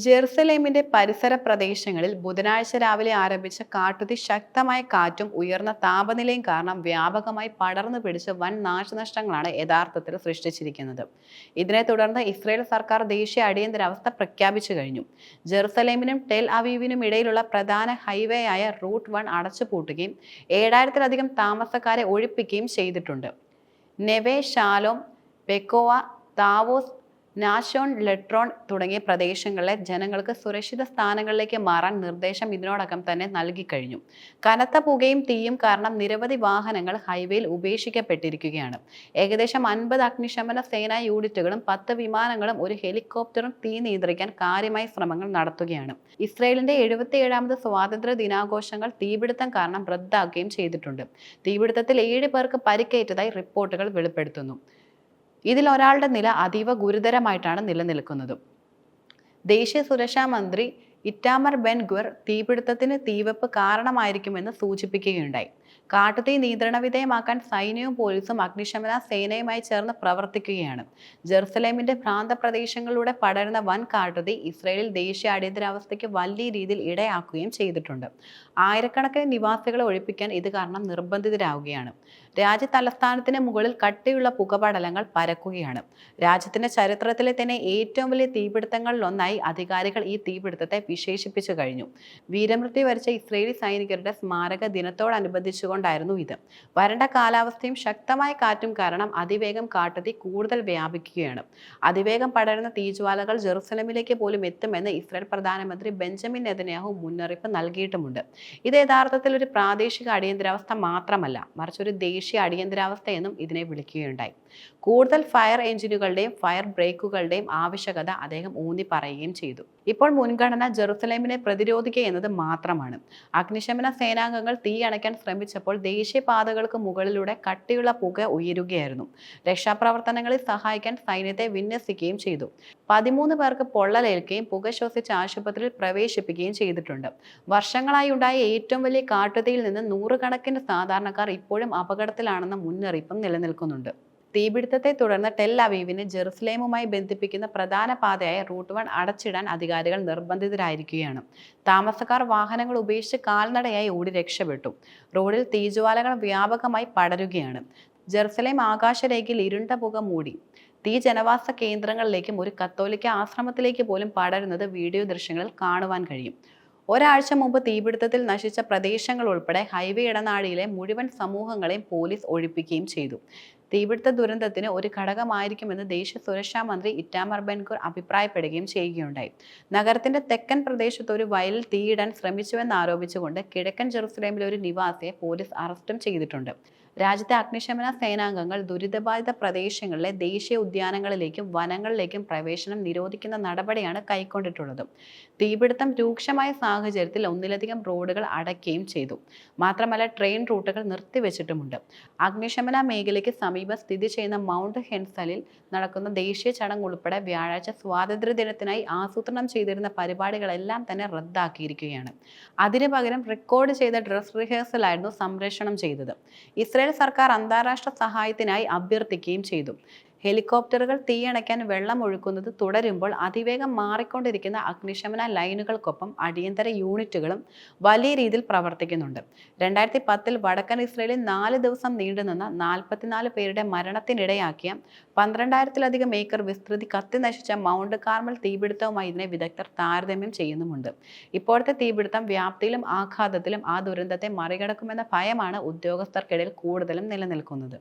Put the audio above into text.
ജെറുസലേമിന്റെ പരിസര പ്രദേശങ്ങളിൽ ബുധനാഴ്ച രാവിലെ ആരംഭിച്ച കാട്ടുതീ ശക്തമായ കാറ്റും ഉയർന്ന താപനിലയും കാരണം വ്യാപകമായി പടർന്നു പിടിച്ച് വൻ നാശനഷ്ടങ്ങളാണ് യഥാർത്ഥത്തിൽ സൃഷ്ടിച്ചിരിക്കുന്നത്. ഇതിനെ തുടർന്ന് ഇസ്രയേൽ സർക്കാർ ദേശീയ അടിയന്തരാവസ്ഥ പ്രഖ്യാപിച്ചു കഴിഞ്ഞു. ജെറുസലേമിനും ടെൽ അവീവിനും ഇടയിലുള്ള പ്രധാന ഹൈവേ ആയ റൂട്ട് വൺ അടച്ചുപൂട്ടുകയും ഏഴായിരത്തിലധികം താമസക്കാരെ ഒഴിപ്പിക്കുകയും ചെയ്തിട്ടുണ്ട്. നെവേ ഷാലോം പെക്കോവ താവോസ് നാഷോൺ ലെട്രോൺ തുടങ്ങിയ പ്രദേശങ്ങളിലെ ജനങ്ങൾക്ക് സുരക്ഷിത സ്ഥാനങ്ങളിലേക്ക് മാറാൻ നിർദ്ദേശം ഇതിനോടകം തന്നെ നൽകിക്കഴിഞ്ഞു കനത്ത പുകയും തീയും കാരണം നിരവധി വാഹനങ്ങൾ ഹൈവേയിൽ ഉപേക്ഷിക്കപ്പെട്ടിരിക്കുകയാണ്. ഏകദേശം അൻപത് അഗ്നിശമന സേനാ യൂണിറ്റുകളും പത്ത് വിമാനങ്ങളും ഒരു ഹെലികോപ്റ്ററും തീ നിയന്ത്രിക്കാൻ കാര്യമായ ശ്രമങ്ങൾ നടത്തുകയാണ്. ഇസ്രയേലിന്റെ എഴുപത്തിയേഴാമത് സ്വാതന്ത്ര്യ ദിനാഘോഷങ്ങൾ തീപിടുത്തം കാരണം റദ്ദാക്കുകയും ചെയ്തിട്ടുണ്ട്. തീപിടുത്തത്തിൽ ഏഴ് പേർക്ക് പരിക്കേറ്റതായി റിപ്പോർട്ടുകൾ വെളിപ്പെടുത്തുന്നു. ഇതിൽ ഒരാളുടെ നില അതീവ ഗുരുതരമായിട്ടാണ് നിലനിൽക്കുന്നത്. ദേശീയ സുരക്ഷാ മന്ത്രി ഇറ്റാമർ ബെൻ ഗുർ തീപിടുത്തത്തിന് തീവെപ്പ് കാരണമായിരിക്കുമെന്ന് സൂചിപ്പിക്കുകയുണ്ടായി. കാട്ടുതീ നിയന്ത്രണ വിധേയമാക്കാൻ സൈന്യവും പോലീസും അഗ്നിശമന സേനയുമായി ചേർന്ന് പ്രവർത്തിക്കുകയാണ്. ജെറുസലേമിന്റെ ഭ്രാന്ത പ്രദേശങ്ങളിലൂടെ പടരുന്ന വൻ കാട്ടുതീ ഇസ്രയേലിൽ ദേശീയ അടിയന്തരാവസ്ഥയ്ക്ക് വലിയ രീതിയിൽ ഇടയാക്കുകയും ചെയ്തിട്ടുണ്ട്. ആയിരക്കണക്കിന് നിവാസികളെ ഒഴിപ്പിക്കാൻ ഇത് കാരണം നിർബന്ധിതരാവുകയാണ്. രാജ്യ തലസ്ഥാനത്തിന് മുകളിൽ കട്ടിയുള്ള പുകപടലങ്ങൾ പരക്കുകയാണ്. രാജ്യത്തിന്റെ ചരിത്രത്തിലെ തന്നെ ഏറ്റവും വലിയ തീപിടുത്തങ്ങളിലൊന്നായി അധികാരികൾ ഈ തീപിടുത്തത്തെ വിശേഷിപ്പിച്ചു കഴിഞ്ഞു. വീരമൃത്യു വരിച്ച ഇസ്രയേലി സൈനികരുടെ സ്മാരക ദിനത്തോടനുബന്ധിച്ചുകൊണ്ടായിരുന്നു ഇത്. വരണ്ട കാലാവസ്ഥയും ശക്തമായ കാറ്റും കാരണം അതിവേഗം കാട്ടുതീ കൂടുതൽ വ്യാപിക്കുകയാണ്. അതിവേഗം പടരുന്ന തീജ്വാലകൾ ജെറുസലമിലേക്ക് പോലും എത്തുമെന്ന് ഇസ്രായേൽ പ്രധാനമന്ത്രി ബെഞ്ചമിൻ നെതന്യാഹു മുന്നറിയിപ്പ് നൽകിയിട്ടുമുണ്ട്. ഇത് യഥാർത്ഥത്തിൽ ഒരു പ്രാദേശിക അടിയന്തരാവസ്ഥ മാത്രമല്ല മറിച്ച് ഒരു ദേശീയ അടിയന്തരാവസ്ഥ എന്നും ഇതിനെ വിളിക്കുകയുണ്ടായി. കൂടുതൽ ഫയർ എഞ്ചിനുകളുടെയും ഫയർ ബ്രേക്കുകളുടെയും ആവശ്യകത അദ്ദേഹം ഊന്നി പറയുകയും ചെയ്തു. ഇപ്പോൾ മുൻഗണന ജെറുസലേമിനെ പ്രതിരോധിക്കുക എന്നത് മാത്രമാണ്. അഗ്നിശമന സേനാംഗങ്ങൾ തീ അണയ്ക്കാൻ ശ്രമിച്ചപ്പോൾ ദേശീയപാതകൾക്ക് മുകളിലൂടെ കട്ടിയുള്ള പുക ഉയരുകയായിരുന്നു. രക്ഷാപ്രവർത്തനങ്ങളിൽ സഹായിക്കാൻ സൈന്യത്തെ വിന്യസിക്കുകയും ചെയ്തു. പതിമൂന്ന് പേർക്ക് പൊള്ളലേൽക്കുകയും പുക ശ്വസിച്ച് ആശുപത്രിയിൽ പ്രവേശിപ്പിക്കുകയും ചെയ്തിട്ടുണ്ട്. വർഷങ്ങളായി ഉണ്ടായ ഏറ്റവും വലിയ കാട്ടുതീയിൽ നിന്ന് നൂറുകണക്കിന് സാധാരണക്കാർ ഇപ്പോഴും അപകടത്തിലാണെന്ന മുന്നറിയിപ്പും നിലനിൽക്കുന്നുണ്ട്. തീപിടുത്തത്തെ തുടർന്ന് ടെൽ അവീവിനെ ജെറുസലേമുമായി ബന്ധിപ്പിക്കുന്ന പ്രധാന പാതയായ റൂട്ട് വൺ അടച്ചിടാൻ അധികാരികൾ നിർബന്ധിതരായിരിക്കുകയാണ്. താമസക്കാർ വാഹനങ്ങൾ ഉപേക്ഷിച്ച് കാൽനടയായി ഓടി രക്ഷപ്പെട്ടു. റോഡിൽ തീജ്വാലകൾ വ്യാപകമായി പടരുകയാണ്. ജെറുസലേം ആകാശരേഖയിൽ ഇരുണ്ട പുക മൂടി. തീ ജനവാസ കേന്ദ്രങ്ങളിലേക്കും ഒരു കത്തോലിക്ക ആശ്രമത്തിലേക്ക് പോലും പടരുന്നത് വീഡിയോ ദൃശ്യങ്ങളിൽ കാണുവാൻ കഴിയും. ഒരാഴ്ച മുമ്പ് തീപിടുത്തത്തിൽ നശിച്ച പ്രദേശങ്ങൾ ഉൾപ്പെടെ ഹൈവേ ഇടനാഴിയിലെ മുഴുവൻ സമൂഹങ്ങളെയും പോലീസ് ഒഴിപ്പിക്കുകയും ചെയ്തു. തീപിടുത്ത ദുരന്തത്തിന് ഒരു ഘടകമായിരിക്കുമെന്ന് ദേശീയ സുരക്ഷാ മന്ത്രി ഇറ്റാമർ ബൻകൂർ അഭിപ്രായപ്പെടുകയും ചെയ്യുകയുണ്ടായി. നഗരത്തിന്റെ തെക്കൻ പ്രദേശത്ത് ഒരു വയലിൽ തീയിടാൻ ശ്രമിച്ചുവെന്ന് ആരോപിച്ചുകൊണ്ട് കിഴക്കൻ ജെറുസലേമിലെ ഒരു നിവാസിയെ പോലീസ് അറസ്റ്റും ചെയ്തിട്ടുണ്ട്. രാജ്യത്തെ അഗ്നിശമന സേനാംഗങ്ങൾ ദുരിതബാധിത പ്രദേശങ്ങളിലെ ദേശീയ ഉദ്യാനങ്ങളിലേക്കും വനങ്ങളിലേക്കും പ്രവേശനം നിരോധിക്കുന്ന നടപടിയാണ് കൈക്കൊണ്ടിട്ടുള്ളത്. തീപിടുത്തം രൂക്ഷമായ സാഹചര്യത്തിൽ ഒന്നിലധികം റോഡുകൾ അടയ്ക്കുകയും ചെയ്തു. മാത്രമല്ല ട്രെയിൻ റൂട്ടുകൾ നിർത്തിവെച്ചിട്ടുമുണ്ട്. അഗ്നിശമന മേഖലയ്ക്ക് സമീപം സ്ഥിതി ചെയ്യുന്ന മൗണ്ട് ഹെൻസലിൽ നടക്കുന്ന ദേശീയ ചടങ്ങ് ഉൾപ്പെടെ വ്യാഴാഴ്ച സ്വാതന്ത്ര്യ ദിനത്തിനായി ആസൂത്രണം ചെയ്തിരുന്ന പരിപാടികളെല്ലാം തന്നെ റദ്ദാക്കിയിരിക്കുകയാണ്. അതിനു പകരം റെക്കോർഡ് ചെയ്ത ഡ്രസ് റിഹേഴ്സലായിരുന്നു സംപ്രേഷണം ചെയ്തത്. ഇസ്രായേൽ സർക്കാർ അന്താരാഷ്ട്ര സഹായത്തിനായി അഭ്യർത്ഥിക്കുകയും ചെയ്തു. ഹെലികോപ്റ്ററുകൾ തീയണയ്ക്കാൻ വെള്ളം ഒഴുക്കുന്നത് തുടരുമ്പോൾ അതിവേഗം മാറിക്കൊണ്ടിരിക്കുന്ന അഗ്നിശമന ലൈനുകൾക്കൊപ്പം അടിയന്തര യൂണിറ്റുകളും വലിയ രീതിയിൽ പ്രവർത്തിക്കുന്നുണ്ട്. രണ്ടായിരത്തി പത്തിൽ വടക്കൻ ഇസ്രയേലിൽ നാല് ദിവസം നീണ്ടുനിന്ന നാൽപ്പത്തിനാല് പേരുടെ മരണത്തിനിടയാക്കിയ പന്ത്രണ്ടായിരത്തിലധികം ഏക്കർ വിസ്തൃതി കത്തി നശിച്ച മൗണ്ട് കാർമൽ തീപിടുത്തവുമായി ഇതിനെ വിദഗ്ധർ താരതമ്യം ചെയ്യുന്നുമുണ്ട്. ഇപ്പോഴത്തെ തീപിടുത്തം വ്യാപ്തിയിലും ആഘാതത്തിലും ആ ദുരന്തത്തെ മറികടക്കുമെന്ന ഭയമാണ് ഉദ്യോഗസ്ഥർക്കിടയിൽ കൂടുതലും നിലനിൽക്കുന്നത്.